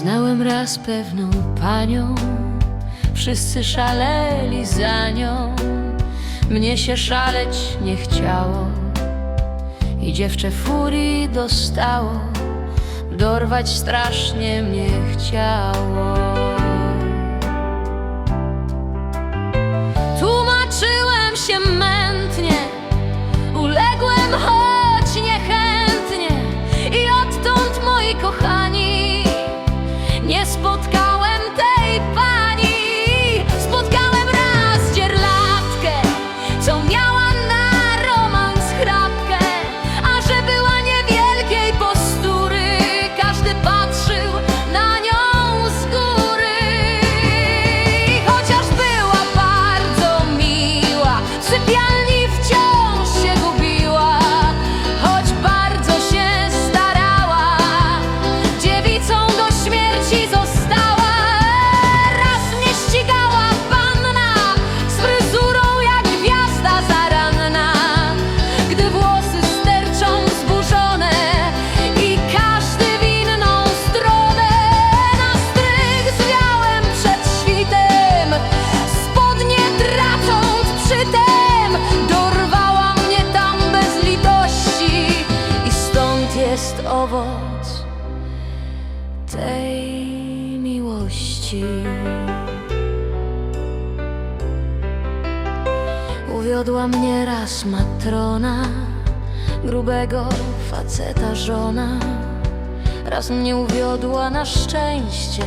Znałem raz pewną panią, wszyscy szaleli za nią. Mnie się szaleć nie chciało i dziewczę furii dostało. Dorwać strasznie mnie chciało. Tłumaczyłem się mętnie, uległem choć niechętnie i odtąd moi kochani owoc tej miłości. Uwiodła mnie raz matrona, grubego faceta żona. Raz mnie uwiodła na szczęście,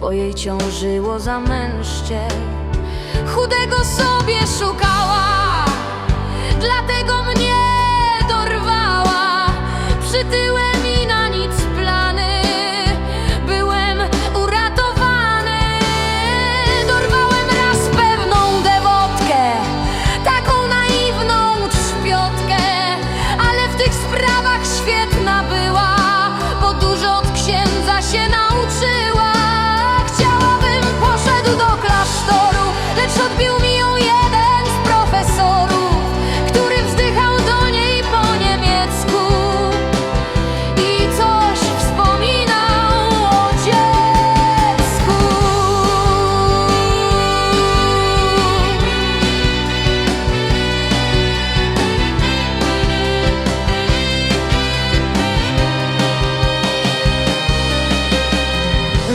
bo jej ciążyło zamęście. Chudego sobie szukała,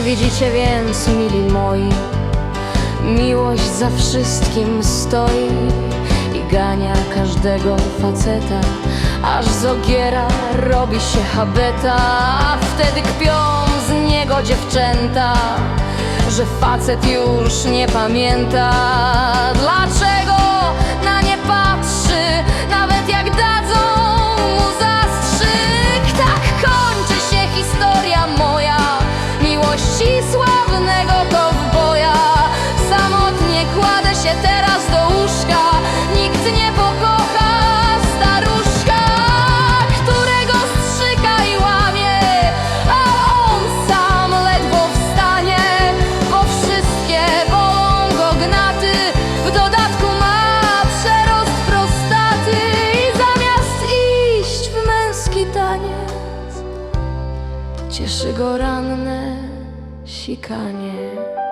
Widzicie więc, mili moi, miłość za wszystkim stoi i gania każdego faceta, aż z ogiera robi się habeta, a wtedy kpią z niego dziewczęta, że facet już nie pamięta, dlaczego cieszy go ranne sikanie.